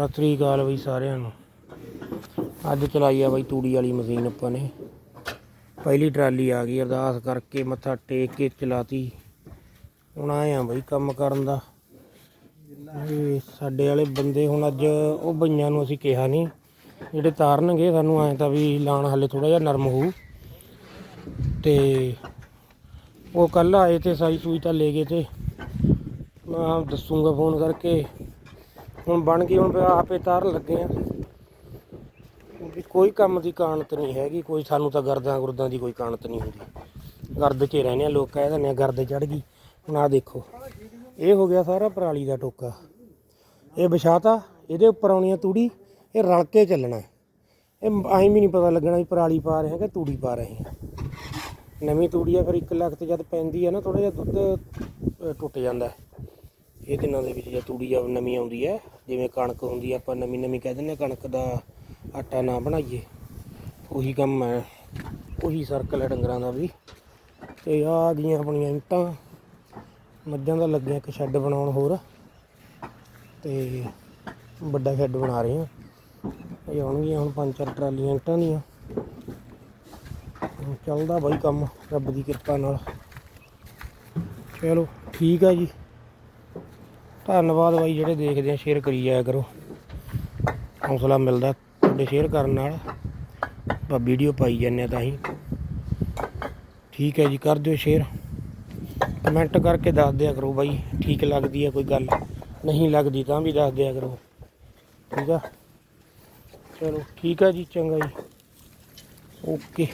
ਸਤਿ ਸ੍ਰੀ ਅਕਾਲ ਬਈ ਸਾਰਿਆਂ ਨੂੰ। ਅੱਜ ਚਲਾਈ ਆ ਬਈ ਤੂੜੀ ਵਾਲੀ ਮਸ਼ੀਨ ਆਪਾਂ ਨੇ। ਪਹਿਲੀ ਟਰਾਲੀ ਆ ਗਈ, ਅਰਦਾਸ ਕਰਕੇ ਮੱਥਾ ਟੇਕ ਕੇ ਚਲਾਤੀ। ਹੁਣ ਆਏ ਆ ਬਈ ਕੰਮ ਕਰਨ ਦਾ। ਇਹ ਸਾਡੇ ਵਾਲੇ ਬੰਦੇ ਹੁਣ ਅੱਜ, ਉਹ ਬਈਆਂ ਨੂੰ ਅਸੀਂ ਕਿਹਾ ਨਹੀਂ ਜਿਹੜੇ ਤਾਰਨਗੇ ਸਾਨੂੰ ਐਂ ਤਾਂ ਵੀ ਲਾਣ ਹਲੇ ਥੋੜਾ ਜਿਹਾ ਨਰਮ ਹੋਊ। ਤੇ ਉਹ ਕੱਲ ਆਏ ਤੇ ਸਾਈ ਸੂਈ ਤਾਂ ਲੈ ਗਏ ਤੇ। ਮੈਂ ਦੱਸੂਗਾ ਫੋਨ ਕਰਕੇ। ਹੁਣ ਬਣ ਗਈ, ਹੁਣ ਫਿਰ ਆਪੇ ਤਾਰਨ ਲੱਗੇ ਆ। ਵੀ ਕੋਈ ਕੰਮ ਦੀ ਕਾਣਤ ਨਹੀਂ ਹੈਗੀ, ਕੋਈ ਸਾਨੂੰ ਤਾਂ ਗਰਦਾਂ ਗੁਰਦਾਂ ਦੀ ਕੋਈ ਕਾਣਤ ਨਹੀਂ ਹੁੰਦੀ। ਗਰਦ 'ਚ ਰਹਿੰਦੇ ਆ ਲੋਕ, ਕਹਿ ਦਿੰਦੇ ਆ ਗਰਦ ਚੜ ਗਈ। ਹੁਣ ਆ ਦੇਖੋ, ਇਹ ਹੋ ਗਿਆ ਸਾਰਾ ਪਰਾਲੀ ਦਾ ਟੋਕਾ। ਇਹ ਵਿਛਾਤਾ, ਇਹਦੇ ਉੱਪਰ ਆਉਣੀ ਆ ਤੂੜੀ, ਇਹ ਰਲ ਕੇ ਚੱਲਣਾ। ਇਹ ਐਂ ਵੀ ਨਹੀਂ ਪਤਾ ਲੱਗਣਾ ਵੀ ਪਰਾਲੀ ਪਾ ਰਹੇ ਹਾਂ ਕਿ ਤੂੜੀ ਪਾ ਰਹੇ ਹਾਂ ਨਵੀਂ ਤੂੜੀ ਆ, ਫਿਰ ਇੱਕ ਲੱਖ ਤੇ ਜਦ ਪੈਂਦੀ ਆ ਨਾ ਥੋੜਾ ਜਿਹਾ ਦੁੱਧ ਟੁੱਟ ਜਾਂਦਾ। ਇਹ ਦਿਨਾਂ ਦੇ ਵਿੱਚ ਜੇ ਤੂੜੀ ਆ, ਨਵੀਂ ਆਉਂਦੀ ਹੈ ਜਿਵੇਂ ਕਣਕ ਹੁੰਦੀ ਆਪਾਂ ਨਵੀਂ ਨਵੀਂ ਕਹਿ ਦਿੰਦੇ ਆ, ਕਣਕ ਦਾ ਆਟਾ ਨਾ ਬਣਾਈਏ। ਉਹੀ ਕੰਮ ਹੈ, ਉਹੀ ਸਰਕਲ ਹੈ ਡੰਗਰਾਂ ਦਾ ਵੀ। ਤੇ ਆ ਗਈਆਂ ਆਪਣੀਆਂ ਇੱਟਾਂ, ਮੱਝਾਂ ਦਾ ਲੱਗਿਆ ਇੱਕ ਸ਼ੈੱਡ ਬਣਾਉਣ ਹੋਰ। ਤੇ ਵੱਡਾ ਸ਼ੈੱਡ ਬਣਾ ਰਹੇ ਆ। ਇਹ ਆਉਣਗੀਆਂ ਹੁਣ ਪੰਜ ਚਾਰ ਟਰਾਲੀਆਂ ਇੱਟਾਂ ਦੀਆਂ। ਚੱਲਦਾ ਬਾਈ ਕੰਮ, ਰੱਬ ਦੀ ਕਿਰਪਾ ਨਾਲ। ਚਲੋ, ਠੀਕ ਆ ਜੀ। ਧੰਨਵਾਦ ਬਾਈ ਜਿਹੜੇ ਦੇਖਦੇ ਆ ਸ਼ੇਅਰ ਕਰੀ ਜਾਇਆ ਕਰੋ। ਹੌਸਲਾ ਮਿਲਦਾ ਤੁਹਾਡੇ ਸ਼ੇਅਰ ਕਰਨ ਨਾਲ। ਆਪਾਂ ਵੀਡੀਓ ਪਾਈ ਜਾਂਦੇ ਆ ਤਾਂ ਹੀ। ਠੀਕ ਹੈ ਜੀ, ਕਰ ਦਿਓ ਸ਼ੇਅਰ ਕਮੈਂਟ ਕਰਕੇ ਦੱਸ ਦਿਆ ਕਰੋ ਬਾਈ, ਠੀਕ ਲੱਗਦੀ ਹੈ ਕੋਈ ਗੱਲ। ਨਹੀਂ ਲੱਗਦੀ ਤਾਂ ਵੀ ਦੱਸ ਦਿਆ ਕਰੋ। ਠੀਕ ਆ? ਚਲੋ, ਠੀਕ ਹੈ ਜੀ, ਚੰਗਾ ਜੀ। ਓਕੇ